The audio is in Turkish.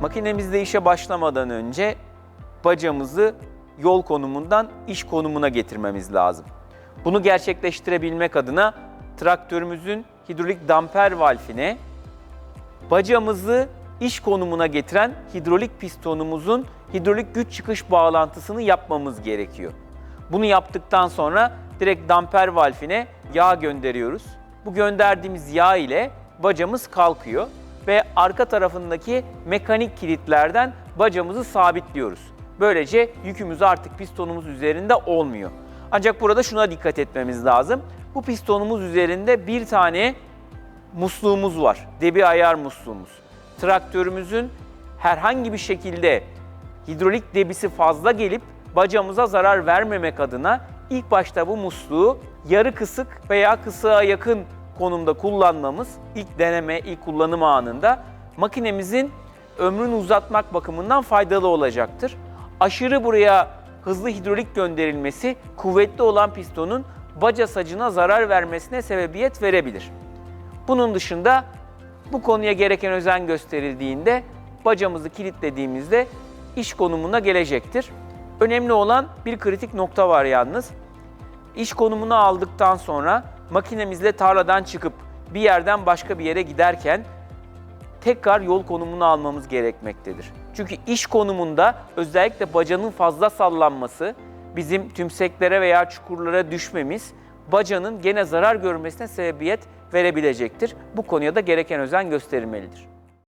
Makinemizde işe başlamadan önce bacamızı yol konumundan iş konumuna getirmemiz lazım. Bunu gerçekleştirebilmek adına traktörümüzün hidrolik damper valfine bacamızı iş konumuna getiren hidrolik pistonumuzun hidrolik güç çıkış bağlantısını yapmamız gerekiyor. Bunu yaptıktan sonra direkt damper valfine yağ gönderiyoruz. Bu gönderdiğimiz yağ ile bacamız kalkıyor ve arka tarafındaki mekanik kilitlerden bacamızı sabitliyoruz. Böylece yükümüz artık pistonumuz üzerinde olmuyor. Ancak burada şuna dikkat etmemiz lazım. Bu pistonumuz üzerinde bir tane musluğumuz var. Debi ayar musluğumuz. Traktörümüzün herhangi bir şekilde hidrolik debisi fazla gelip bacamıza zarar vermemek adına ilk başta bu musluğu yarı kısık veya kısığa yakın konumda kullanmamız ilk deneme, ilk kullanım anında makinemizin ömrünü uzatmak bakımından faydalı olacaktır. Aşırı buraya hızlı hidrolik gönderilmesi kuvvetli olan pistonun baca sacına zarar vermesine sebebiyet verebilir. Bunun dışında bu konuya gereken özen gösterildiğinde bacamızı kilitlediğimizde iş konumuna gelecektir. Önemli olan bir kritik nokta var yalnız. İş konumunu aldıktan sonra makinemizle tarladan çıkıp bir yerden başka bir yere giderken tekrar yol konumunu almamız gerekmektedir. Çünkü iş konumunda özellikle bacanın fazla sallanması, bizim tümseklere veya çukurlara düşmemiz bacanın gene zarar görmesine sebebiyet verebilecektir. Bu konuya da gereken özen gösterilmelidir.